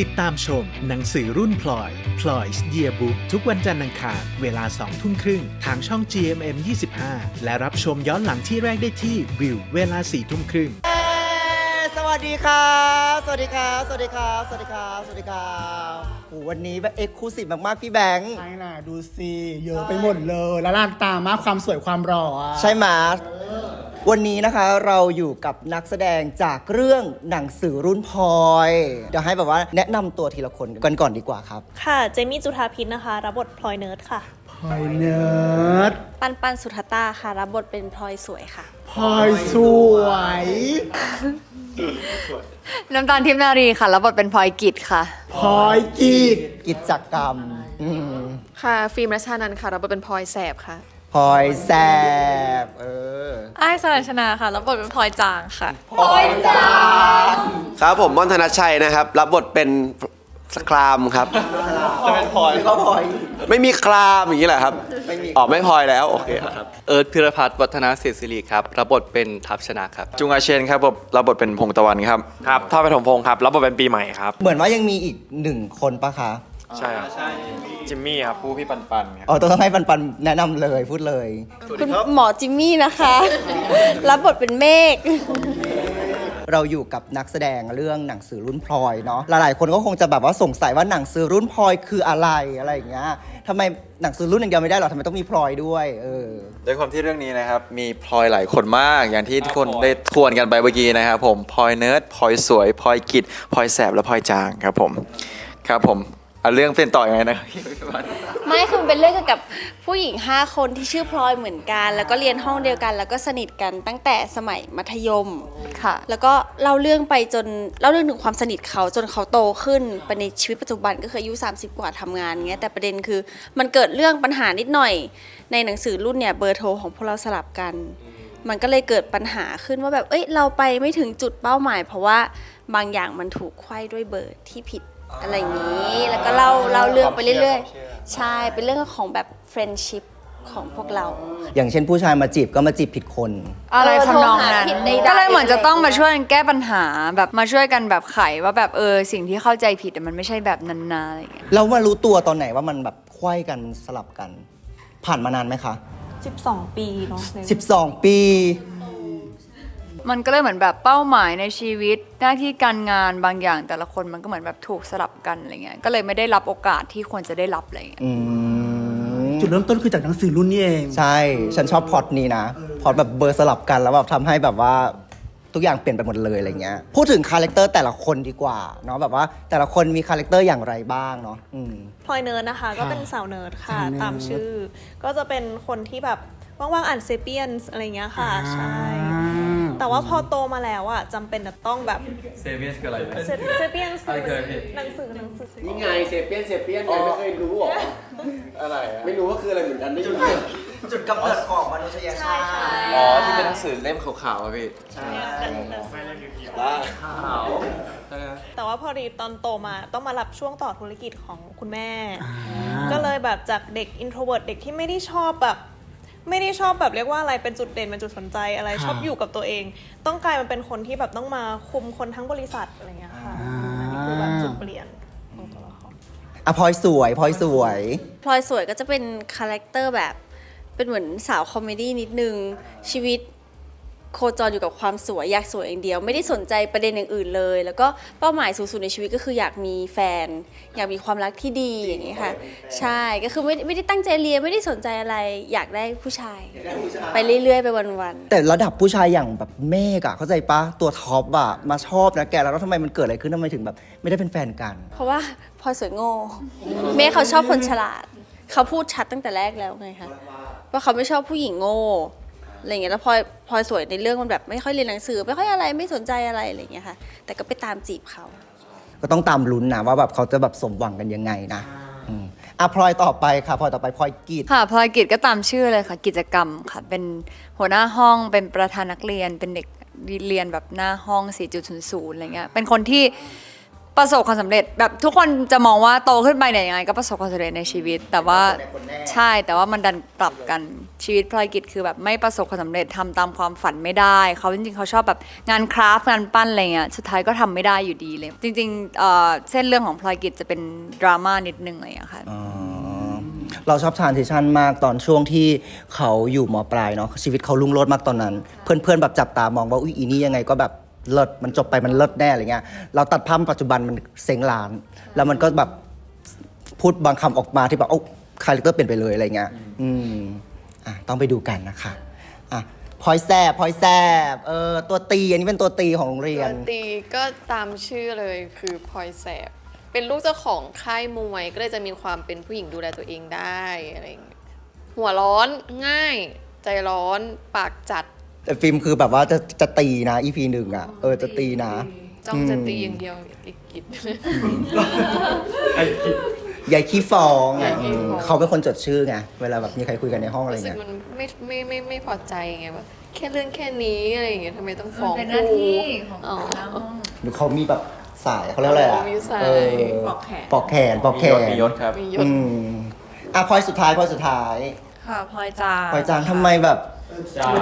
ติดตามชม หนังสือรุ่นพลอย พลอยส์เดียบุ๊กทุกวันจันทร์อังคารเวลา2ทุ่มครึ่ง ทางช่อง GMM 25 และรับชมย้อนหลังที่แรกได้ที่วิวเวลา4ทุ่มครึ่ง เอ้ยสวัสดีครับ สวัสดีครับ สวัสดีครับ สวัสดีครับ สวัสดีครับโอ้วันนี้แบบเอ็กซ์คลูซีฟมาก ๆ พี่แบงค์ ใช่น่ะ ดูสิ เยอะไปหมดเลย แล้วลานตามากความสวยความหล่ออะ ใช่ไหม วันนี้นะคะเราอยู่กับนักแสดงจากเรื่องหนังสือรุ่นพลอย เดี๋ยวให้แบบว่าแนะนำตัวทีละคนกันก่อนดีกว่าครับ ค่ะ เจมี่จุธาพิษนะคะ รับบทพลอยเนิร์ดค่ะ พลอยเนิร์ดปันปันสุธตาค่ะ รับบทเป็นพลอยสวยค่ะ พลอยสวย น้ำตาลทิพย์นารีค่ะ รับบทเป็นพลอยกิจค่ะ พลอยกีดกิจกรรม อืมค่ะ ฟิล์มรัชานันท์ค่ะ รับบทเป็นพลอยแสบค่ะ พลอยแซบเออไอ้ายสรัญชนาค่ะ รับบทเป็นพลอยจางค่ะพลอยจางครับผมม่อนธนชัยนะครับ รับบทเป็นสครามครับ จะเป็นพลอยก็พลอย ไม่มีครามอย่างนี้แหละครับไม่มีอ๋อไม่พลอยแล้วโอเคครับ เอิร์ธพิรพัฒน์วัฒนาศิริศิริครับ รับบทเป็นทัพชนะครับ จุงอาเชนครับผมรับบทเป็นพงศ์ตะวันครับ ครับท่าปฐมพงศ์ครับ รับบทเป็นปีใหม่ครับ เหมือนว่ายังมีอีกหนึ่งคนปะคะ ใช่ครับจิมมี่ครับผู้พี่ปันปันครับอ๋อต้องให้ปันปันแนะนำเลยพูดเลย คุณหมอจิมมี่นะคะ รับบทเป็นเมฆ เราอยู่กับนักแสดงเรื่องหนังสือรุ่นพลอยเนาะหลายๆคนก็คงจะแบบว่าสงสัยว่าหนังสือรุ่นพลอยคืออะไรอะไรอย่างเงี้ยทำไมหนังสือรุ่นอย่างเดียวไม่ได้หรอทำไมต้องมีพลอยด้วย เออ ด้วยความที่เรื่องนี้นะครับ มีพลอยหลายคนมาก อย่างที่ทุกคนได้ทวนกันไปเมื่อกี้นะครับผมพลอยเนิร์ดพลอยสวยพลอยกิจพลอยแสบและพลอยจางครับผม ครับผม เอาเรื่องเป็นต่อยังไงนะครับไม่คือมันเป็นเรื่องเกี่ยวกับผู้หญิง 5 คนที่ชื่อพลอยเหมือนกัน แล้วก็เรียนห้องเดียวกัน แล้วก็สนิทกันตั้งแต่สมัยมัธยม ค่ะ แล้วก็เล่าเรื่องไปจนเล่าเรื่องถึงความสนิทเขาจนเขาโตขึ้นไปในชีวิตปัจจุบันก็คืออายุ 30 กว่าทำงานเงี้ยแต่ประเด็นคือมันเกิดเรื่องปัญหานิดหน่อย ในหนังสือรุ่นเนี่ยเบอร์โทรของพวกเราสลับกัน มันก็เลยเกิดปัญหาขึ้นว่าแบบเอ้ยเราไปไม่ถึงจุดเป้าหมาย เพราะว่าบางอย่างมันถูกไขว้ด้วยเบอร์ที่ผิด อะไรอย่างนี้ แล้วก็เล่าเล่าเรื่องไปเรื่อยๆ ใช่เป็นเรื่องของแบบเฟรนชิพของพวกเรา อย่างเช่นผู้ชายมาจีบก็มาจีบผิดคน อะไรทำนองนั้นโทรหาผิดได้ได้ก็เลยเหมือนจะต้องมาช่วยกันแก้ปัญหาแบบมาช่วยกันแบบไขว่าแบบเออสิ่งที่เข้าใจผิดอะมันไม่ใช่แบบนั้นนะอะไรอย่างเงี้ยแล้วมารู้ตัวตอนไหนว่ามันแบบไขว้กันสลับกัน ผ่านมานานไหมคะ 12 ปีเนาะใน12 ปี มันก็เลยเหมือนแบบเป้าหมายในชีวิต หน้าที่การงานบางอย่างแต่ละคนมันก็เหมือนแบบถูกสลับกันอะไรเงี้ยก็เลยไม่ได้รับโอกาสที่ควรจะได้รับอะไรเงี้ย อืมจุดเริ่มต้นคือจากหนังสือรุ่นนี้เอง ใช่ ฉันชอบพล็อตนี้นะพล็อตแบบเบอร์สลับกันแล้วแบบทำให้แบบว่าทุกอย่างเปลี่ยนไปหมดเลยอะไรเงี้ยพูดถึงคาแรคเตอร์แต่ละคนดีกว่าเนาะแบบว่าแต่ละคนมีคาแรคเตอร์อย่างไรบ้างเนาะอืม พลอยเนิร์ดนะคะ ก็เป็นสาวเนิร์ดค่ะ สาวเนิร์ด ตามชื่อ ก็จะเป็นคนที่แบบว่างๆอ่านเซเปียนอะไรเงี้ยค่ะ ใช่ แต่ว่าพอโตมาแล้วอะจำเป็นจะต้องแบบเซเวียสคืออะไรเซเปียนอะไรเคยพี่หนังสือหนังสือนี่ไงเซเปียนเซเปียนไงไม่เคยรู้หรออะไรไม่รู้ว่าคืออะไรเหมือนกันได้ยินไหมจุดกำเนิดของมนุษยชาติอ๋อที่เป็นหนังสือเล่มขาวๆอะพี่แต่ว่าพอดีตอนโตมาต้องมารับช่วงต่อธุรกิจของคุณแม่ ก็เลยแบบจากเด็ก introvert เด็กที่ไม่ได้ชอบแบบ ไม่ได้ชอบแบบเรียกว่าอะไรเป็นจุดเด่นเป็นจุดสนใจอะไรครับชอบอยู่กับตัวเอง ต้องกลายมาเป็นคนที่แบบต้องมาคุมคนทั้งบริษัทอะไรเงี้ยค่ะอันนี้คือแบบจุดเปลี่ยนของตัวละครอะพลอยสวยพลอยสวยพลอยสวยก็จะเป็นคาแรคเตอร์แบบเป็นเหมือนสาวคอมเมดี้นิดนึงชีวิต โคจรอยู่กับความสวยอยากสวยอย่างเดียว ไม่ได้สนใจประเด็นอย่างอื่นเลย แล้วก็เป้าหมายสูงสุดในชีวิตก็คืออยากมีแฟน อยากมีความรักที่ดีอย่างนี้ค่ะ ใช่ก็คือไม่ไม่ได้ตั้งใจเรียนไม่ได้สนใจอะไร อยากได้ผู้ชาย ไปเรื่อยๆ ไปวันๆแต่ระดับผู้ชายอย่างแบบเมฆอะเข้าใจปะตัวท็อปอะมาชอบนะแกแล้วทำไมมันเกิดอะไรขึ้นทำไมถึงแบบ ไม่ได้เป็นแฟนกันเพราะว่าพลอยสวยโง่ เมฆเขาชอบคนฉลาด เขาพูดชัดตั้งแต่แรกแล้วไงคะว่าเขาไม่ชอบผู้หญิงโง่ อะไรอย่างเงี้ยแล้วพลอยพลอยสวยในเรื่องมันแบบไม่ค่อยเรียนหนังสือ ไม่ค่อยอะไรไม่สนใจอะไรอะไรอย่างเงี้ยค่ะ แต่ก็ไปตามจีบเขา ก็ต้องตามลุ้นนะว่าแบบเขาจะแบบสมหวังกันยังไงนะอืมอะพลอยต่อไปค่ะพลอยต่อไปพลอยกีดค่ะพลอยกิจก็ตามชื่อเลยค่ะ กิจกรรมค่ะ เป็นหัวหน้าห้องเป็นประธานนักเรียนเป็นเด็กเรียนแบบหน้าห้อง 4.00อะไรเงี้ยเป็นคนที่ ประสบความสำเร็จแบบทุกคนจะมองว่าโตขึ้นไปเนี่ยยังไงก็ประสบความสำเร็จในชีวิต แต่ว่าใช่แต่ว่ามันดันกลับกันชีวิตพลอยกิจคือแบบไม่ประสบความสำเร็จทำตามความฝันไม่ได้เขาจริงๆเขาชอบแบบงานคราฟต์งานปั้นอะไรเงี้ยสุดท้ายก็ทำไม่ได้อยู่ดีเลย จริงๆเอ่อเส้นเรื่องของพลอยกิจจะเป็นดราม่านิดนึงอะไรอย่างเงี้ยค่ะอ๋อเราชอบทรานซิชันมากตอนช่วงที่เขาอยู่มปลายเนาะชีวิตเขาลุ่งโลดมากตอนนั้น เพื่อนๆแบบจับตามองว่าอุ้ยอีนี่ยังไงก็แบบ เลิศมันจบไปมันเลิศแน่อะไรเงี้ยเราตัดภาพมาปัจจุบันมันเซ็งล้าน แล้วมันก็แบบพูดบางคำออกมาที่แบบโอ้คาแรคเตอร์เปลี่ยนไปเลยอะไรเงี้ยอืมอะต้องไปดูกันนะคะอะพลอยแซบพลอยแซบเออตัวตีอันนี้เป็นตัวตีของโรงเรียน ตัวตีก็ตามชื่อเลยคือพลอยแสบเป็นลูกเจ้าของค่ายมวยก็เลยจะมีความเป็นผู้หญิงดูแลตัวเองได้อะไรอย่างเงี้ยหัวร้อนง่าย ใจร้อนปากจัด แต่ฟิล์มคือแบบว่าจะจะตีนะ EP หนึ่งอะเออจะตีนะ จ้องจะตีอย่างเดียวอีกกิจยายขี้ฟ้องไงยายขี้ฟ้องอืมเขาเป็นคนจดชื่อไงเวลาแบบมีใครคุยกันในห้องอะไรรู้สึกเงี้ยมันไม่ไม่ไม่ไม่พอใจไงแบบแค่เรื่องแค่นี้อะไรอย่างเงี้ยทำไมต้องฟ้องเป็นหน้าที่ของอ๋อหัวหน้าห้อง หรือเขามีแบบสายเขาเรียกอะไรอะมีสาย เออปลอกแขนปลอกแขนปลอกแขนมียศครับ มียศ อืมอะพลอยสุดท้ายพลอยสุดท้ายค่ะพลอยจาพลอยจางทำไมแบบ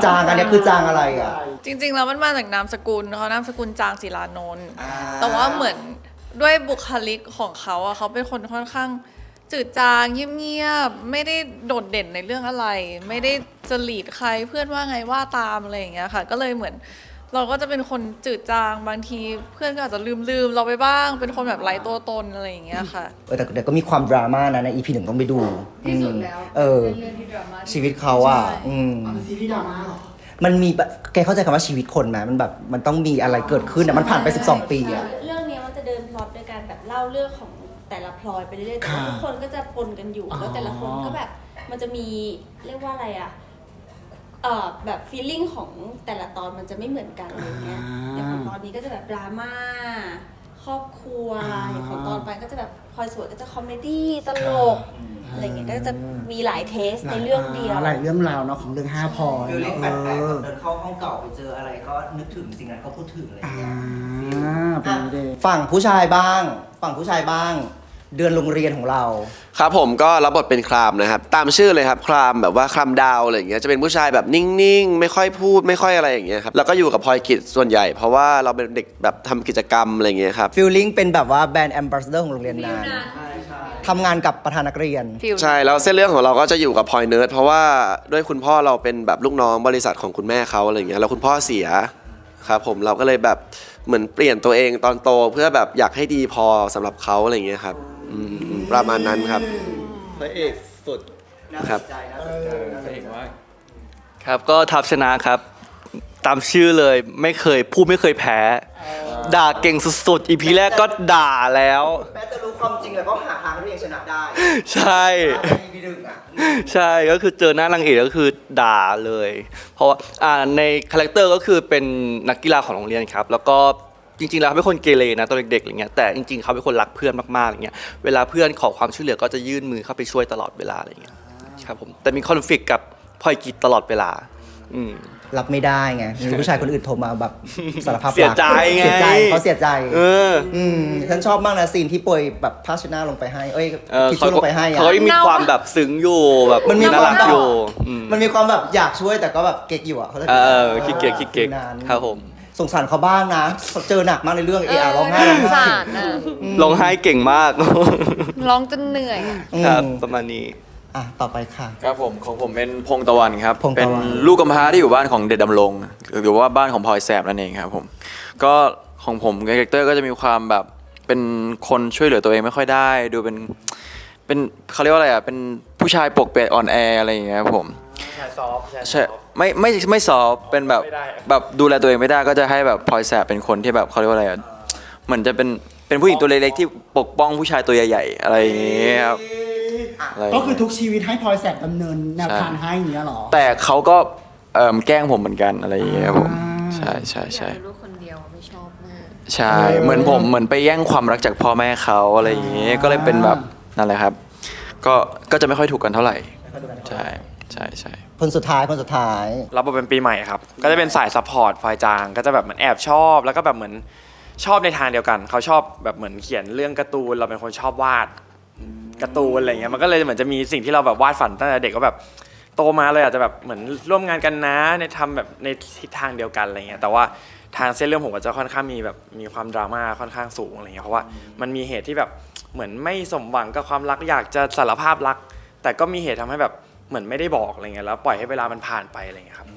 จางอันเนี้ยคือจางอะไรอะ จริงๆ แล้วมันมาจากนามสกุลเขานามสกุลจางศิลานนท์อ่า แต่ว่าเหมือนด้วยบุคลิกของเขาอะเขาเป็นคนค่อนข้างจืดจางเงียบๆไม่ได้โดดเด่นในเรื่องอะไร ไม่ได้จะหลีดใครเพื่อนว่าไงว่าตามอะไรอย่างเงี้ยค่ะ ก็เลยเหมือน เราก็จะเป็นคนจืดจางบางที เพื่อนก็อาจจะลืมลืมๆเราไปบ้าง เป็นคนแบบไร้ตัวตนอะไรอย่างเงี้ยค่ะ เออแต่แต่ก็มีความดราม่านะใน EP หนึ่งต้องไปดูที่สุดแล้วเออ เรื่องที่ดราม่าชีวิตเขาอะ ใช่ อืมซีรีส์ดราม่าเหรอ มันมีแบบแกเข้าใจคำว่าชีวิตคนไหมมันแบบมันต้องมีอะไรเกิดขึ้นอะมันผ่านไป 12 ปีอะเรื่องเนี้ยมันจะเดินพล็อตโดยการแบบเล่าเรื่องของแต่ละพลอยไปเรื่อยๆแต่ว่าค่ะทุกคนก็จะปนกันอยู่แล้วแต่ละคนก็แบบมันจะมีเรียกว่าอะไรอะ เอ่อแบบฟีลลิ่งของแต่ละตอนมันจะไม่เหมือนกันอะไรเงี้ยอย่างของตอนนี้ก็จะแบบดราม่าครอบครัวอย่างของตอนไปก็จะแบบพลอยสวยก็จะคอมเมดี้ตลกอะไรเงี้ยก็จะมีหลายเทสในเรื่องเดียวหลายเรื่องราวเนาะของเรื่องห้าพลอยฟิลลิ่งแฟเอนๆอเดินเข้าห้องเก่าไปเจออะไรก็นึกถึงสิ่งนั้นก็พูดถึงอะไรอย่างอ่าเงี้ยเป็นเดย์ฝั่งผู้ชายบ้าง ฝั่งผู้ชายบ้าง เดือนโรงเรียนของเรา ครับผมก็รับบทเป็นครามนะครับตามชื่อเลยครับครามแบบว่าครามดาวอะไรอย่างเงี้ยจะเป็นผู้ชายแบบนิ่งๆ ไม่ค่อยพูดไม่ค่อยอะไรอย่างเงี้ยครับแล้วก็อยู่กับพลอยกิจส่วนใหญ่ เพราะว่าเราเป็นเด็กแบบทำกิจกรรมอะไรอย่างเงี้ยครับฟิลลิ่งเป็นแบบว่าแบรนด์แอมบาสเดอร์ของโรงเรียนนั้นทำงานกับประธานนักเรียน ฟิลใช่แล้วเส้นเรื่องของเราก็จะอยู่กับพลอยเนิร์ดเพราะว่าด้วยคุณพ่อเราเป็นแบบลูกน้องบริษัทของคุณแม่เขาอะไรอย่างเงี้ยแล้วคุณพ่อเสียครับผมเราก็เลยแบบเหมือนเปลี่ยนตัวเองตอนโตเพื่อแบบอยากให้ดีพอสำหรับเขาอะไรอย่างเงี้ยครับ อืมประมาณนั้นครับ พระเอกสุด ครับ พระเอกว่าครับก็ทับชนะครับ ตามชื่อเลยไม่เคยพูดไม่เคยแพ้ ด่าเก่งสุดๆอีพีแรกก็ด่าแล้ว แม้จะรู้ความจริงแล้วก็หาทางที่จะชนะได้ใช่ ในดึงอะใช่ก็คือเจอหน้านางเอกก็คือด่าเลย เพราะว่าอ่าในคาแรคเตอร์ก็คือเป็นนักกีฬาของโรงเรียนครับ แล้วก็ จริงๆ แล้วเขาเป็นคนเกเรนะตอนเด็กๆอะไรเงี้ยแต่จริงๆเขาเป็นคนรักเพื่อนมากๆอะไรเงี้ยเวลาเพื่อนขอความช่วยเหลือก็จะยื่นมือเข้าไปช่วยตลอดเวลาอะไรเงี้ยครับผมแต่มีคอนฟ lict กับพลอยกิจตลอดเวลา อืม รับไม่ได้ไงมีผู้ชายคนอื่นโทรมาแบบสารภาพรักเสียใจไง เสียใจเขาเสียใจเอออืมฉันชอบมากนะซีนที่โปรยแบบผ้าเชดหนาลงไปให้เอ้ยเออทิชเขาชู่ลก็งไปให้อะเขาก็มีความแบบซึ้งอยู่แบบมันมีน่ารักความแบบอยู่อืมมันมีความแบบอยากช่วยแต่ก็แบบเก๊กอยู่อะเขาจะเออขี้เกียจขี้เกียจนาน ครับผม สงสารเขาบ้างนะเขาเจอหนักมากในเรื่องเออาร้องไห้ร้องสไห้ารน่ะร้องไห้เก่งมาก ร้องจนเหนื่อย ครับอืมประมาณนี้ อะต่อไปค่ะ ครับผมของผมเป็นพงตะวันครับ พงตะวัน เป็นลูกกำพร้าที่อยู่บ้านของเด็ดดำรงหรือว่าบ้านของพลอยแสบนั่นเองครับผมก็ของผมคาแรคเตอร์ก็จะมีความแบบเป็นคนช่วยเหลือตัวเองไม่ค่อยได้ ดูเป็นเป็นเขาเรียกว่าอะไรอะเป็นผู้ชายปกเปียกอ่อนแออะไรอย่างเงี้ยครับผม ใช่ไม่ไม่ไม่ซอฟต์เป็นแบบแบบดูแลตัวเองไม่ได้ก็จะให้แบบพลอยแสบเป็นคนที่แบบเขาเรียกว่าอะไรอะเหมือนจะเป็นเป็นผู้หญิงตัวเล็กๆที่ปกป้องผู้ชายตัวใหญ่ๆอะไรอย่างเงี้ยครับะไรย่างก็เงี้ยคือทุกชีวิตให้พลอยแสบดำเนินแนวทางใช่ ให้อย่างเงี้ยเหรอ แต่เขาก็เอ่มแกล้งผมเหมือนกันอะไรอย่างเงี้ยครับผมอ่า ใช่ใช่ใช่ลูกคนเดียวไม่ชอบมากใช่เหมือนผมเหมือนไปแย่งความรักจากพ่อแม่เขาอะไรอย่างเงี้ยก็เลยเป็นแบบนั่นแหละครับ ก็ก็จะไม่ค่อยถูกกันเท่าไหร่ใช่ ใช่ใช่คนสุดท้ายคนสุดท้าย รับบทเป็นปีใหม่ครับ ก็จะเป็นสายซัพพอร์ตฝ่ายจาง ก็จะแบบเหมือนแอบชอบ แล้วก็แบบเหมือนชอบในทางเดียวกัน เขาชอบแบบเหมือนเขียนเรื่องการ์ตูน เราเป็นคนชอบวาดการ์ตูนอะไรเงี้ย มันก็เลยเหมือนจะมีสิ่งที่เราแบบวาดฝันตั้งแต่เด็กก็แบบโตมาเลยอาจจะแบบเหมือนร่วมงานกันนะในทำแบบในทิศทางเดียวกันอะไรเงี้ย แต่ว่าทางเส้นเรื่องผมก็จะค่อนข้างมีแบบมีความดราม่าค่อนข้างสูงอะไรเงี้ย เพราะว่ามันมีเหตุที่แบบเหมือนไม่สมหวังกับความรักอยากจะสารภาพรัก แต่ก็มีเหตุทำให้แบบ เหมือนไม่ได้บอกอะไรเงี้ยแล้วปล่อยให้เวลามันผ่านไปอะไรเงี้ยครับ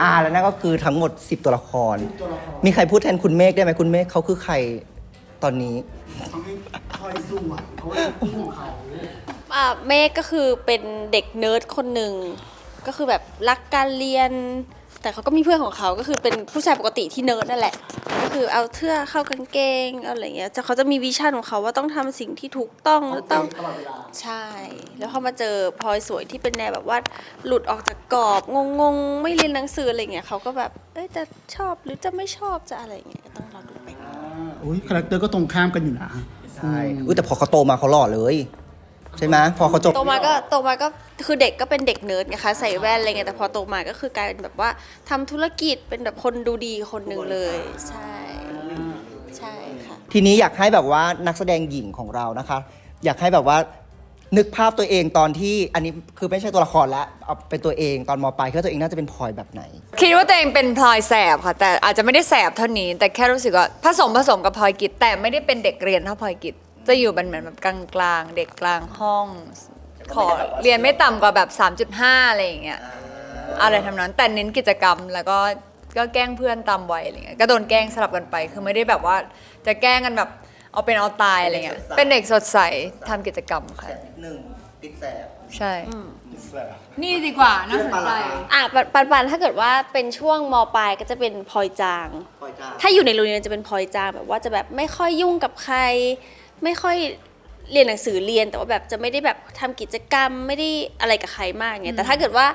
อ่าแล้วนั่นก็คือทั้งหมด 10 ตัวละคร มีใครพูดแทนคุณเมฆได้ไหมคุณเมฆเขาคือใครตอนนี้ เขาให้คอยสวยเขาเป็นคู่ของเขาอ่าเมฆก็คือเป็นเด็กเนิร์ดคนหนึ่งก็คือแบบรักการเรียน แต่เขาก็มีเพื่อนของเขาก็คือเป็นผู้ชายปกติที่เนิร์ดนั่นแหละ ก็คือเอาเสื้อเข้ากางเกงเอาอะไรเงี้ยแต่เขาจะมีวิชั่นของเขาว่าต้องทำสิ่งที่ถูกต้องแล้วต้อง ตลอดเวลาใช่ แล้วพอมาเจอพลอยสวยที่เป็นแนวแบบว่าหลุดออกจากกรอบงงๆ ไม่เรียนหนังสืออะไรเงี้ยเขาก็แบบเอ้ยจะชอบหรือจะไม่ชอบจะอะไรเงี้ยก็ต้องรอดูไป อุ้ยคาแรคเตอร์ก็ตรงข้ามกันอยู่นะ ใช่อุ้ยแต่พอเขาโตมาเขาหล่อเลย ใช่ไหมพอเขาจบ โตมาก็โตมาก็คือเด็กก็เป็นเด็กเนิร์ดไงคะใส่แว่นอะไรเงี้ยแต่พอโตมาก็คือกลายเป็นแบบว่าทำธุรกิจเป็นแบบคนดูดีคนหนึ่งเลย ใช่ ใช่ค่ะ ทีนี้อยากให้แบบว่านักแสดงหญิงของเรานะคะ อยากให้แบบว่านึกภาพตัวเองตอนที่อันนี้คือไม่ใช่ตัวละครแล้วเอาเป็นตัวเองตอนมปลายคิดว่าตัวเองน่าจะเป็นพลอยแบบไหน คิดว่าตัวเองเป็นพลอยแสบค่ะ แต่อาจจะไม่ได้แสบเท่านี้ แต่แค่รู้สึกว่าผสมผสมกับพลอยกิจแต่ไม่ได้เป็นเด็กเรียนเท่าพลอยกิจ จะอยู่เป็นเหมือนแบบกลางๆ เด็กกลางห้อง ขอเรียนไม่ต่ำกว่าแบบ 3.5 อะไรอย่างเงี้ยอะไรทำนั้นแต่เน้นกิจกรรมแล้วก็ก็แกล้งเพื่อนตามวัยอะไรเงี้ยก็โดนแกล้งสลับกันไป คือไม่ได้แบบว่าจะแกล้งกันแบบเอาเป็นเอาตายอะไรเงี้ยเป็นเด็กสดใสทำกิจกรรมค่ะหนึ่งติดแสบใช่ นี่ดีกว่าน่าสนใจอะปันปันปันถ้าเกิดว่าเป็นช่วงมปลายก็จะเป็นพลอยจางพลอยจ้าถ้าอยู่ในโรงเรียนจะเป็นพลอยจางแบบว่าจะแบบไม่ค่อยยุ่งกับใคร ไม่ค่อยเรียนหนังสือเรียนแต่ว่าแบบจะไม่ได้แบบทำกิจกรรมไม่ได้อะไรกับใครมากเงี้ยแต่ถ้าเกิดว่า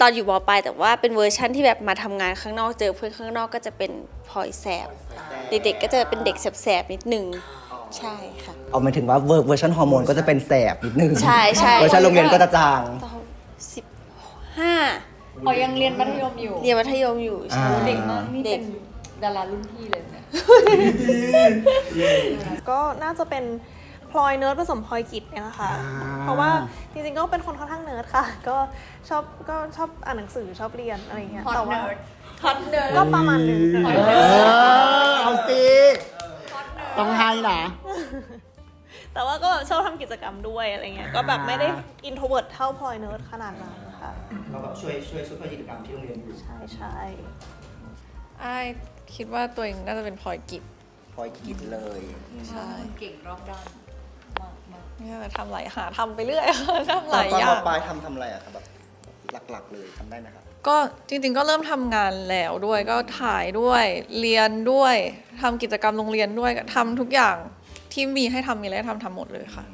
ตอนอยู่มปลายแต่ว่าเป็นเวอร์ชั่นที่แบบมาทำงานข้างนอกเจอเพื่อนข้างนอกก็จะเป็นพลอยแสบเด็กๆก็จะเป็นเด็กแสบๆนิดนึงใช่ค่ะเอาหมายถึงว่าเวอร์เวอร์ชันฮอร์โมนก็จะเป็นแสบนิดนึงใช่ใช่เวอร์ชันโรงเรียนก็จะจางตอนสิบห้าอ๋อยังเรียนมัธยมอยู่ เรียนมัธยมอยู่ใช่อ่าเด็กมากนี่เด็เป็กน ดารารุ่นพี่เลยเนี่ย ก็น่าจะเป็นพลอยเนิร์ดผสมพลอยกิจเนี่ยนะคะเพราะว่าจริงๆก็เป็นคนค่อนข้างเนิร์ดค่ะ ก็ชอบก็ชอบอ่านหนังสือชอบเรียนอะไรอย่างเงี้ย Hot แต่ว่า nerd ฮอตเนิร์ด ก็ประมาณนึงเออเอาสิต้องให้นะ แต่ว่าก็แบบชอบทำกิจกรรมด้วยอะไรเงี้ย ก็แบบไม่ได้อินโทรเวิร์ดเท่าพลอยเนิร์ดขนาดนั้นค่ะ เราแบบช่วยช่วยช่วยกิจกรรมที่โรงเรียนอยู่ ใช่ใช่ไอ้าย คิดว่าตัวเองน่าจะเป็นพลอยกิจพลอยกินเลยใช่เก่งรอบด้านมากมากเนี่ยทำหลายหาทำไปเรื่อย ทำหตอนลายตอนอย่ามงปลายทำทำอะไรอะครับแบบหลักๆเลยทำได้ไหมครับก็จริง ๆ ก็เริ่มทำงานแล้วด้วยก็ถ่ายด้วยเรียนด้วยทำกิจกรรมโรงเรียนด้วยทำทุกอย่างที่มีให้ทำมีอะไรให้ทำทำหมดเลยค่ะ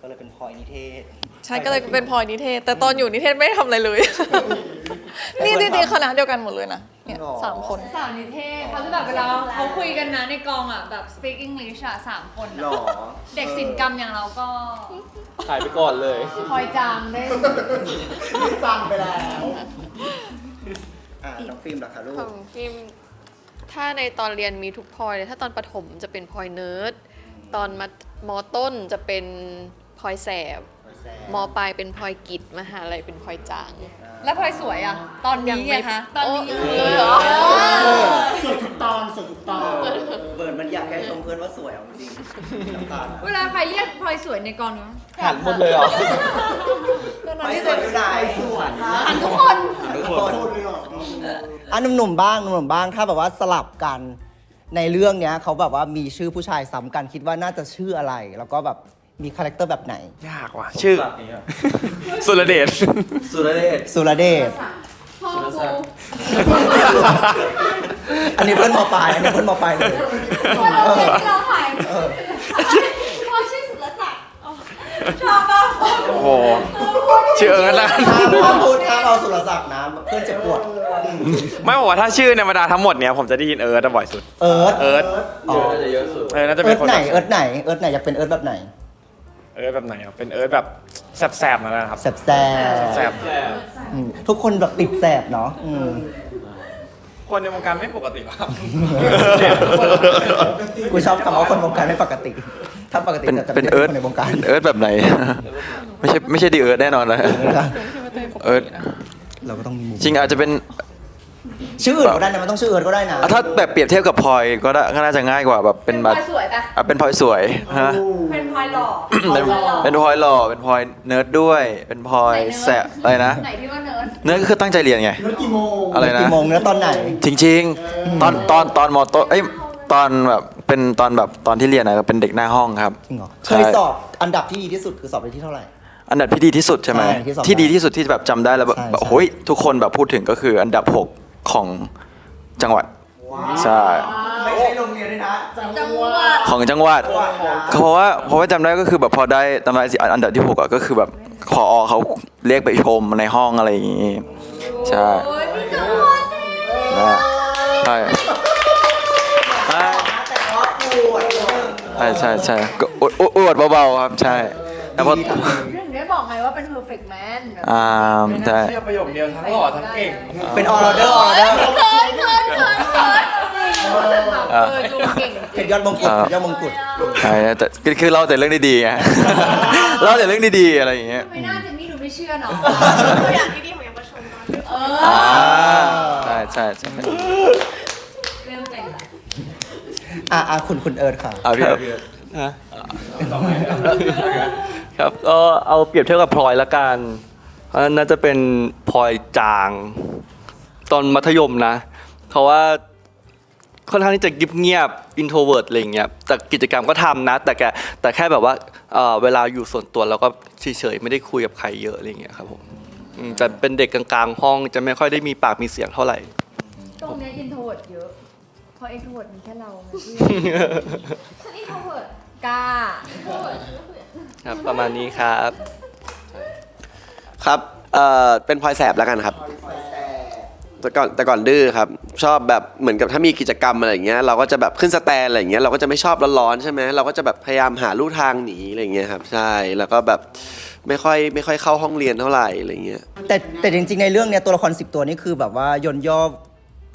ก็เลยเป็นพลอยนิเทศ ใช่ก็เลยเป็นพลอยนิเทศ แต่ตอนอยู่นิเทศไม่ได้ทำอะไรเลย นี่จริงๆคณะเดียวกันหมดเลยนะ เนี่ยหรอ สามคน สาวนิเทศเขาจะแบบเวลาเขาคุยกันนะในกองอะแบบ speak English อะสามคนหรอะอเด็กศิลปกรรมอย่างเราก็ถ่ายไปก่อนเลย คอยจางได้จังไปแล้วอ่าน้องฟิล์มล่ะคะลูกของฟิล์มถ้าในตอนเรียนมีทุกพลอยเลยถ้าตอนประถมจะเป็นพลอยเนิร์ดตอนมามอต้นจะเป็นพลอยแสบมปลายเป็นพลอยกิจมหาลัยเป็นพลอยจาง แล้วพลอยสวยอะ ตอนนี้ไงคะตอนนี้โอ้เลยเหรอสวยทุกตอนสวยทุกตอน เบิร์นมันอยากแค่ชมเพื่อนว่าสวยเอาจริงๆน้ำตาลเวลาใครเรียกพลอยสวยในกองเนี้ยหันหมดเลยเหรอไปสวยอยู่ไหนสวยหันทุกคนทุกคนอะหนุ่มๆบ้างหนุ่มๆบ้างถ้าแบบว่าสลับกันในเรื่องเนี้ยเขาแบบว่ามีชื่อผู้ชายซ้ำกันคิดว่าน่าจะชื่ออะไร แล้วก็แบบ มีคาแรคเตอร์แบบไหน ยากว่ะชื่อ สุรเดช สุรเดช สุรเดช พ่อครูอันนี้เพื่อนมปลายอันนี้เพื่อนมปลายเลยคนเราเรียนที่เราถ่ายเออพ่อชื่อสุรศักดิ์ชอบมากโอ้โห ชื่อเอิร์ธละห้ามห้ามพูดห้ามเอาสุรศักดิ์นะเพื่อนเจ็บปวด ไม่บอกว่าถ้าชื่อในบรรดาทั้งหมดเนี้ยผมจะได้ยินเอิร์ธอะบ่อยสุด เอิร์ธเอิร์ธอ๋อน่าจะเยอะสุด เออน่าจะเอิเป็ร์นธคนไหน แบบเอิร์ธไหน เอิร์ธไหนอยากเป็นเอิร์ธแบบไหน เอิร์ธแบบไหนอะเป็นเอิร์ธแบบแสบๆนั่นแหละครับแสบแสบแสบอืมทุกคนแบบติดแสบเนาะอืมคนในวงการไม่ปกติหรอครับ กูชอบคำว่าคนวงการไม่ปกติ ถ้าปกติเป็นจะเป็นรียกเอิร์ธคนในวงการเป็นเอิร์ธแบบไหน ไม่ใช่ไม่ใช่ดีเอิร์ธแน่นอนนะเอิร์ธเราก็ต้องมีมุมจริงอาจจะเป็น ชื่ออื่นก็ได้นะมันต้องชื่อเอิร์ธก็ได้นะอะถ้าแบบเปรียบเทียบกับพลอยก็ได้ก็น่าจะง่ายกว่าแบบเป็นแบบสวยปะอะเป็นพลอยสวยฮะ เป็นพลอยหล่อเป็นเป็นพลอยหล่อ เป็นพลอยเนิร์ดด้วย เป็นพลอยแสบอะไรนะ ไหนที่ว่าเนิร์ดเนิร์ดก็คือตั้งใจเรียนไงเลิกกี่โมงอะไรนะ กี่โมงแล้วตอนไหน จริงๆ ตอนตอนตอนมอต้นเอ้ยตอนแบบเป็นตอนแบบตอนที่เรียนนะเป็นเด็กหน้าห้องครับจริงเหรอเคใช่ยสอบอันดับที่ดีที่สุดคือสอบได้ที่เท่าไหร่ อันดับที่ดีที่สุดใช่ไหมใช่ที่สอบที่ดีที่สุดที่แบบจำได้แล้วแบบใช่แบบใช่โอ้ยทุกคนแบบพูดถึงก็คืออันดับ6 ของจังหวัดใช่ไม่ใช่โรงเรียนด้วยนะจังหวัดของจังหวัด เพราะว่าเพราะว่าจำได้ก็คือแบบพอได้ตำราสิอันดับที่หกอะก็คือแบบพอเขาเรียกไปชมในห้องอะไรอย่างงี้ใช่โอ้ยพี่จังหวัดนะใช่ใช่ใช่ใช่ก็อวดอวดอวดเบาๆครับใช่แล้วพอ ว่าเป็น perfect man แบบอ่าใช่เชื่อประโยคเดียวทั้งหล่อทั้งเก่งเป็นออร์เดอร์ออร์เดอร์เขินเขินเขินเขินรู้สึกแบบเออดูเก่งเพชรยอดมงกุฎเพชรยอดมงกุฎใช่แต่คือคือเล่าแต่เรื่องดีๆไงเล่าแต่เรื่องดีๆอะไรอย่างเงี้ย ไม่น่าเจนนี่ดูไม่เชื่อเนาะตัวอย่างที่ดีของเยาวชนตอนนี้เออ่าอใช่ใช่ใช่เริ่มแต่งละอะอะคุณคุณเอิร์ธค่ะเอาพี่ครับฮะ ครับก็เอาเปรียบเทียบกับพลอยละกันเพราะน่าจะเป็นพลอยจาง ตอนมัธยมนะเพราะว่าค่อนข้างที่จะเงียบเงียบอินโทรเวิร์ดอะไรอย่างเงี้ยแต่กิจกรรมก็ทำนะ แต่แกแต่แค่แบบว่าเอ่อเวลาอยู่ส่วนตัวเราก็เฉยๆไม่ได้คุยกับใครเยอะอะไรอย่างเงี้ยครับผมอืมจะเป็นเด็กกลางๆห้องจะไม่ค่อยได้มีปากมีเสียงเท่าไหร่ ตรงเนี้ย introvert เยอะเพราะ extrovert มีแค่เราไงพี่ฉัน introvert กล้าค รับประมาณนี้ครับครับเอ่อเป็นพลอยแสบแล้วกันครับ แต่ก่อนแต่ก่อนดื้อครับ ชอบแบบเหมือนกับถ้ามีกิจกรรมอะไรอย่างเงี้ยเราก็จะแบบขึ้นสแตนอะไรอย่างเงี้ยเราก็จะไม่ชอบร้อนๆใช่ไหมเราก็จะแบบพยายามหาลู่ทางหนีอะไรอย่างเงี้ยครับ ใช่แล้วก็แบบไม่ค่อยไม่ค่อยเข้าห้องเรียนเท่าไหร่อะไรอย่างเงี้ย แต่แต่จริงๆในเรื่องเนี้ยตัวละครสิบตัวนี่คือแบบว่ายนย่อ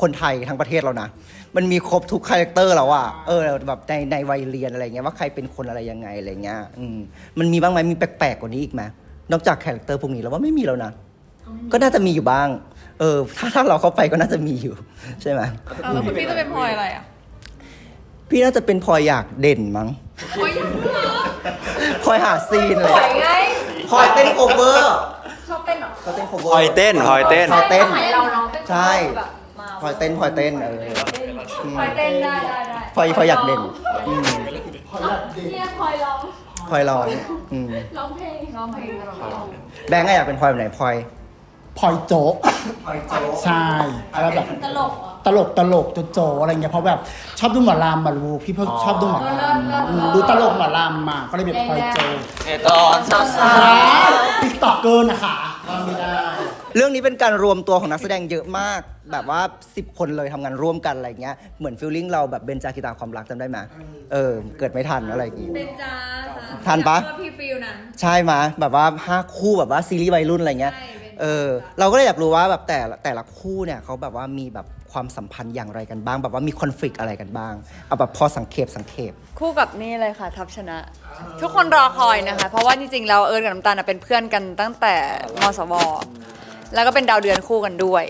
คนไทยทั้งประเทศแล้วนะ มันมีครบทุกคาแรคเตอร์แล้วอะเออแบบในในวัยเรียนอะไรเงี้ยว่าใครเป็นคนอะไรยังไงอะไรเงี้ยอืมมันมีบ้างไหมมีแปลกๆกว่านี้อีกไหมนอกจากคาแรคเตอร์พวกนี้แล้วว่าไม่มีแล้วนะก็น่าจะมีอยู่บ้าง เออ ถ้าถ้าเราเข้าไปก็น่าจะมีอยู่ ใช่ไหมเอาแล้วพี่จะเป็นพลอยอะไรอะ พี่น่าจะเป็นพลอยอยากเด่นมั้งพลอยยังเหรอพลอยหาซีนเลสวยยไงพลอยเต้นโคเวอร์ชอบเต้นเหรอเขาเต้นโคเวอร์พลอยเต้นพลอยเต้นพลอยเต้นสมัยเราเนาะเต้นใช่แบบมา พลอยเต้นพลอยเต้นเออพลอยเต้นได้ได้ได้พลอยพลอยอยากเด่นอืมเนี่ยพลอยร้องพลอยร้องอืมร้องเพลงร้องเพลงร้องแบงค์อะอยากเป็นพลอยแบบไหนพลอย พลอยโจ๊กพลอยโจ๊กใช่แล้วแบบตลกเหรอ ตลกตลกโจๆอะไรเงี้ยเพราะแบบชอบดูหมอลำมารูพี่เพิ่งชอบดูหมอลเออเลิศเลิศำอืมดูตลกหมอลำมาก็เลยเป็นพลอยโจ๊กตอนสาวติ๊กต็อกเกินนะคะว่าไม่ได้ เรื่องนี้เป็นการรวมตัวของนักแสดงเยอะมาก แบบว่า 10 คนเลยทำงานร่วมกันอะไรเงี้ยเหมือนฟิลลิ่งเราแบบเบนจากิตาความรักจำได้ไหมเออ เกิดไม่ทันอะไรอย่างงี้ เป็นจ้าทันปะเพื่อพี่ฟิลนั้น ใช่มาแบบว่าห้าคู่แบบว่าซีรีส์วัยรุ่นอะไรเงี้ย ใช่เป็น เออ เราก็เลยอยากรู้ว่าแบบแต่ละแต่ละคู่เนี่ยเขาแบบว่ามีแบบความสัมพันธ์อย่างไรกันบ้าง แบบว่ามีคอน FLICT อะไรกันบ้าง เอาแบบพอสังเขปสังเขป คู่กับนี่เลยค่ะ ทัพชนะ ทุกคนรอคอยนะคะ เพราะว่าจริงๆเราเอิญกับน้ำตาลน่ะเป็นเพื่อนกันตั้งแต่มสว แล้วก็เป็นดาวเดือนคู่กันด้วย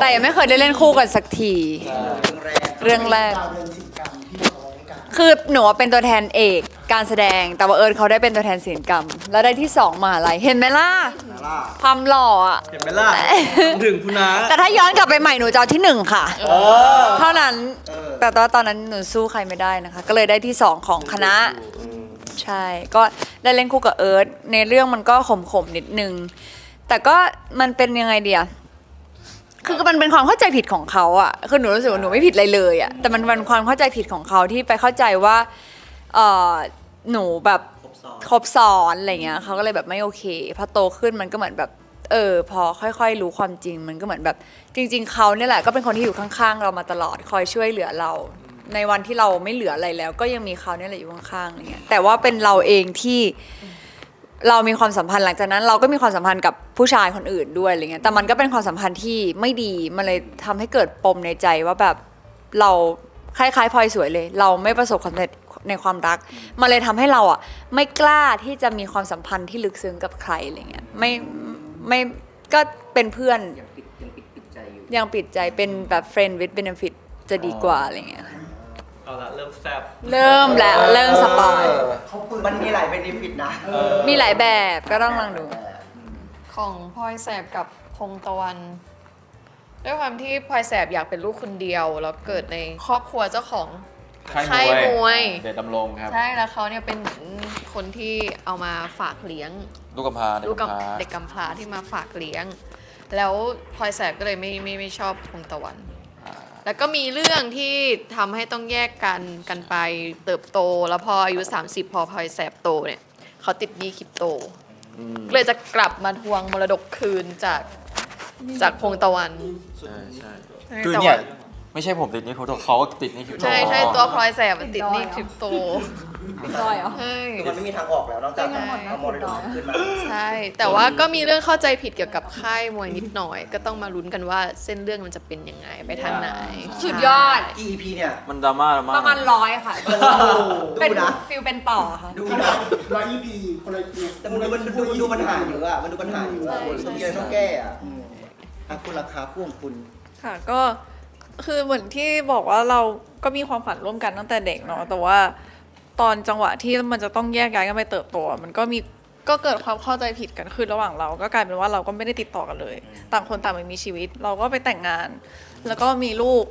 แต่ยังไม่เคยได้เล่นคู่กันสักที เรื่องแรก คือหนูเป็นตัวแทนเอกการแสดง แต่ว่าเอิญเขาได้เป็นตัวแทนศิลปกรรม แล้วได้ที่สองมหาลัยเห็นไหมล่ะ ความหล่ออะเห็นไหมล่ะถึงคุณนะแต่ถ้าย้อนกลับไปใหม่หนูจะเอาที่หนึ่งค่ะ เท่านั้น แต่ตอนตอนนั้นหนูสู้ใครไม่ได้นะคะ ก็เลยได้ที่สองของคณะใช่ ก็ได้เล่นคู่กับเอิร์ธในเรื่องมันก็ขมๆนิดนึง แต่ก็มันเป็นยังไงเดียคือมันเป็นความเข้าใจผิดของเขาอะคือหนูรู้สึกว่าหนูไม่ผิดอะไรเลยอะแต่มันเป็นความเข้าใจผิดของเขาที่ไปเข้าใจว่าเออหนูแบบครบซ้อนอะไรเงี้ยเขาก็เลยแบบไม่โอเคพอโตขึ้นมันก็เหมือนแบบ เออ พอค่อย ๆ รู้ความจริงมันก็เหมือนแบบ จริง ๆเขาเนี่ยแหละก็เป็นคนที่อยู่ข้างๆ เรามาตลอดคอยช่วยเหลือเรา ในวันที่เราไม่เหลืออะไรแล้ว ก็ยังมีเขาเนี่ยแหละอยู่ข้างๆอะไรเงี้ยแต่ว่าเป็นเราเองที่ เรามีความสัมพันธ์หลังจากนั้น เราก็มีความสัมพันธ์กับผู้ชายคนอื่นด้วยอะไรเงี้ยแต่มันก็เป็นความสัมพันธ์ที่ไม่ดีมันเลยทำให้เกิดปมในใจว่าแบบเราคล้ายๆพลอยสวยเลย เราไม่ประสบความสำเร็จในความรัก มันเลยทำให้เราอะไม่กล้าที่จะมีความสัมพันธ์ที่ลึกซึ้งกับใครอะไรเงี้ยไม่ไม่ก็เป็นเพื่อนยังปิดยังปิดปิดใจอยู่ยังปิดใจเป็นแบบ friend with benefit จะดีกว่าอะไรเงี้ยค่ะ เอาละเริ่มแซบเริ่มแล้วเริ่มสปอยมันมีหลายเบนฟิตนะมีหลายแบบก็ต้องลองดู ของพลอยแสบกับพงตะวัน ด้วยความที่พลอยแสบอยากเป็นลูกคนเดียว แล้วเกิดในครอบครัวเจ้าของ ค่ายมวย เดชดำรงครับ ใช่แล้วเขาเนี่ยเป็นเหมือนคนที่เอามาฝากเลี้ยง ลูกกำพร้าเด็กลูกกำพร้ากับเด็กกำพร้าที่มาฝากเลี้ยง แล้วพลอยแสบก็เลยไม่ไม่ไม่ชอบพงตะวัน แล้วก็มีเรื่องที่ทำให้ต้องแยกกันกันไปเติบโต แล้วพออายุ 30 พอพลอยแสบโตเนี่ยเขาติดหนี้คริปโตก็เลยจะกลับมาทวงมรดกคืนจากจากพงตะวัน ใช่ใช่ใช่คือแต่เนี่ยว่า ไม่ใช่ผมติดหนี่เขาเขาติดหนี่คือใช่ใช่ตัวพลอยแสบมันติดหนี้คริปโตดอยเหรอ ใช่คือมันไม่มีทางออกแล้วนอกจากเอามรดกขึ้นมา ใช่ แต่ว่าก็มีเรื่องเข้าใจผิดเกี่ยวกับค่ายมวยนิดหน่อย ก็ต้องมาลุ้นกันว่าเส้นเรื่องมันจะเป็นยังไงไปทางไหนสุดยอดกี่ EP เนี่ย มันดราม่าดราม่าประมาณร้อยค่ะเป็นดูนะ ฟิลเป็นต่อค่ะ ดูนะร้อย EP คนละเนี่ยแต่มันมันดูมันดูปัญหาเยอะอะมันดูปัญหาเยอะอะมันมีอะไรต้องแก้อะอืมอะคุณราคาคู่ของคุณ ค่ะก็ คือเหมือนที่บอกว่าเราก็มีความฝันร่วมกันตั้งแต่เด็กเนาะแต่ว่าตอนจังหวะที่มันจะต้องแยกย้ายกันไปเติบโตอะมันก็มีก็เกิดความเข้าใจผิดกันขึ้นระหว่างเรา ก็กลายเป็นว่าเราก็ไม่ได้ติดต่อกันเลย ต่างคนต่างไปมีชีวิต เราก็ไปแต่งงาน แล้วก็มีลูก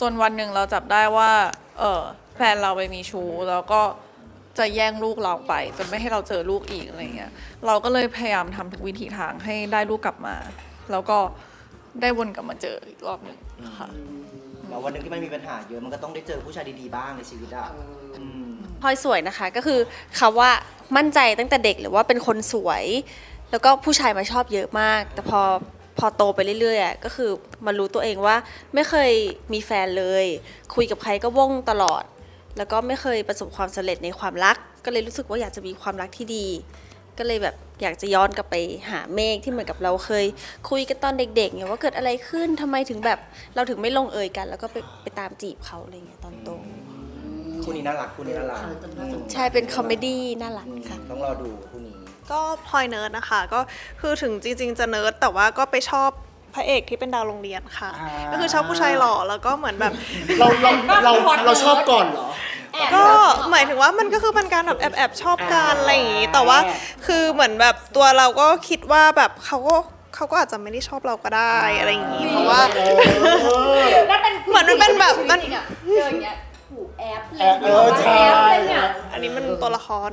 จนวันหนึ่งเราจับได้ว่า เออแฟนเราไปมีชู้แล้วก็จะแย่งลูกเราไปจนไม่ให้เราเจอลูกอีกอะไรเงี้ย เราก็เลยพยายามทำทุกวิธีทางให้ได้ลูกกลับมา แล้วก็ได้วนกลับมาเจออีกรอบหนึ่งค่ะ แล้ววันหนึ่งที่มันมีปัญหาเยอะมันก็ต้องได้เจอผู้ชายดีๆบ้างในชีวิตอะอืมพลอยสวยนะคะก็คือคำว่ามั่นใจตั้งแต่เด็กหรือว่าเป็นคนสวย แล้วก็ผู้ชายมาชอบเยอะมาก แต่พอพอโตไปเรื่อยๆอะก็คือมารู้ตัวเองว่าไม่เคยมีแฟนเลย คุยกับใครก็ว่องตลอด แล้วก็ไม่เคยประสบความสำเร็จในความรัก ก็เลยรู้สึกว่าอยากจะมีความรักที่ดี ก็เลยแบบอยากจะย้อนกลับไปหาเมฆที่เหมือนกับเราเคย คุยกันตอนเด็กๆเนี่ยว่าเกิดอะไรขึ้นทำไมถึงแบบเราถึงไม่ลงเอยกัน แล้วก็ไปไปตามจีบเขาอะไรเงี้ยตอนโตคู่นี้น่ารักคู่นี้น่ารักใช่เป็นคอมเมดี้น่ารักค่ะต้องรอดูคู่นี้ก็พลอยเนิร์ดนะคะ ก็คือถึงจริง ๆ จะเนิร์ดแต่ว่าก็ไปชอบ พระเอกที่เป็นดาวโรงเรียนค่ะ อ่า ก็คือชอบผู้ชายหล่อแล้วก็เหมือนแบบ เราเราเราเราชอบก่อนเหรอ ก็หมายถึงว่ามันก็คือเป็นการแบบแอบแอบๆชอบกันอะไรอย่างงี้ แต่ว่าคือเหมือนแบบตัวเราก็คิดว่าแบบเขาก็เขาก็อาจจะไม่ได้ชอบเราก็ได้อะไรอย่างงี้เพราะว่าเหมือนมันเป็นแบบมัน เจออย่างเงี้ย หูแอปแอบเออใช่อันนี้มันตัวละคร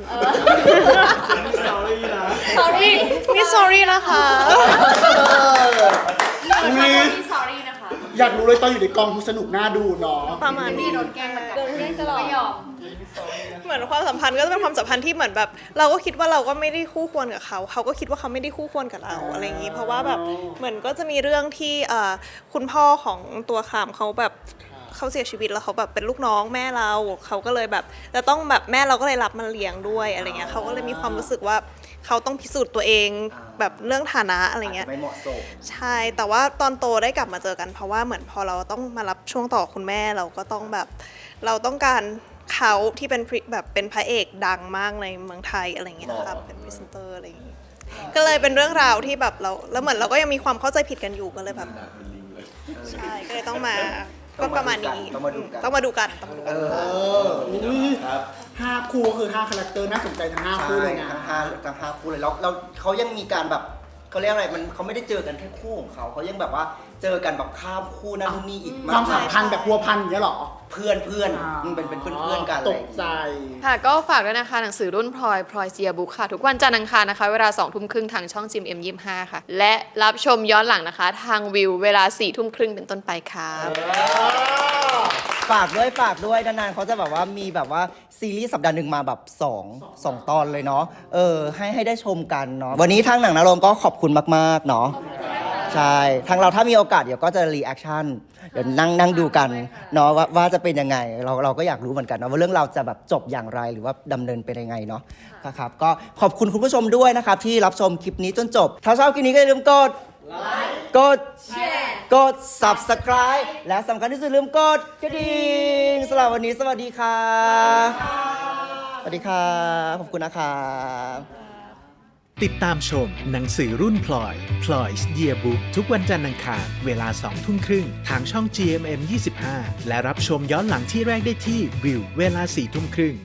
สอรี่นี่ sorry นะคะอุ๊ยสอรี่นะคะอยากรู้เลยตอนอยู่ในกองคุณสนุกน่าดูเนาะประมาณนี้โดนแกล้งเหมือนกันโดนแกล้งตลอด ไม่ยอม เหมือนความสัมพันธ์ก็จะเป็นความสัมพันธ์ที่เหมือนแบบ เราก็คิดว่าเราก็ไม่ได้คู่ควรกับเขา เขาก็คิดว่าเขาไม่ได้คู่ควรกับเราอะไรอย่างนี้ เพราะว่าแบบเหมือนก็จะมีเรื่องที่เอ่อคุณพ่อของตัวขามเขาแบบ เขาเสียชีวิตแล้วเขาแบบเป็นลูกน้องแม่เราเขาก็เลยแบบจะต้องแบบแม่เราก็เลยรับมาเลี้ยงด้วยอะไรเงี้ยเขาก็เลยมีความรู้สึกว่าเขาต้องพิสูจน์ตัวเองแบบเรื่องฐานะอะไรเงี้ยไม่เหมาะสมใช่แต่ว่าตอนโตได้กลับมาเจอกัน เพราะว่าเหมือนพอเราต้องมารับช่วงต่อคุณแม่เราก็ต้องแบบเราต้องการเขาที่เป็นพรีแบบเป็นพระเอกดังมากในเมืองไทยอะไรอย่างเงี้ยครับเป็นพรีเซนเตอร์อะไรอย่างเงี้ยก็เลยเป็นเรื่องราวที่แบบเราแล้วเหมือนเราก็ยังมีความเข้าใจผิดกันอยู่ก็เลยแบบใช่ก็เลยต้องมา ก็ประมาณนี้ต้องมาดูกัน ต้องมาดูกันต้องมาดูเอกันออุ๊ยห้าคู่ก็คือห้าคาแรคเตอร์น่าสนใจทั้งห้าคู่เลยนะ ทั้งห้าทั้งห้าคู่เลยแล้วแล้วเขายังมีการแบบเขาเรียกอะไรมันเขาไม่ได้เจอกันแค่คู่ของเขาเขายังแบบว่า เจอกันแบบข้ามคู่นั่นนู่นนี่อีกคมาวามสัมพันธ์แบบพัวพันอย่างเงี้ยเหรอเพื่อนเพื่อนมันเป็นเป็นเพื่อนเพื่อนกันอะไรตอกย่างใจ งี้ ค่ะก็ฝากด้วยนะคะหนังสือรุ่นพลอยพลอยเซียบุ๊กค่ะ ทุกวันจันทร์อังคารนะคะ เวลา2ทุ่มครึ่งทางช่องจิมเอ็มยี่ห้าค่ะ และรับชมย้อนหลังนะคะ ทางวิวเวลา4ี่ทุ่มครึ่งเป็นต้นไปค่ะฝากด้วยฝากด้วยนานๆเขาจะแบบว่ามีแบบว่าซีรีส์สัปดาห์หนึ่งมาแบบ2 2ตอนเลยเนาะเออให้ให้ได้ชมกันเนาะวันนี้ทางหนังนารมณ์ก็ขอบคุณมากๆเนาะ ใช่ทางเราถ้ามีโอกาสเดี๋ยวก็จะรีแอคชั่นเดี๋ยวนั่งนั่งดูกันเนาะว่าว่าจะเป็นยังไง เราเราก็อยากรู้เหมือนกันเนาะว่าเรื่องเราวจะแบบจบอย่างไรหรือว่าดำเนินเป็นยังไงเนาะนะครับก็ขอบคุณคุณผู้ชมด้วยนะครับที่รับชมคลิปนี้จนจบ ถ้าชอบคลิปนี้ก็อย่าลืมกดกดกด subscribe และสำคัญที่สุดอย่าลืมกดกระดิ่งสำหรับวันนี้สวัสดีค่ะสวัสดีค่ะขอบคุณนะคะ ติดตามชมหนังสือรุ่นพลอย Ploy's Yearbook ทุกวันจันทร์อังคารเวลา2ทุ่มครึ่ง ทางช่อง GMM 25 และรับชมย้อนหลังที่แรกได้ที่วิวเวลา4ทุ่มครึ่ง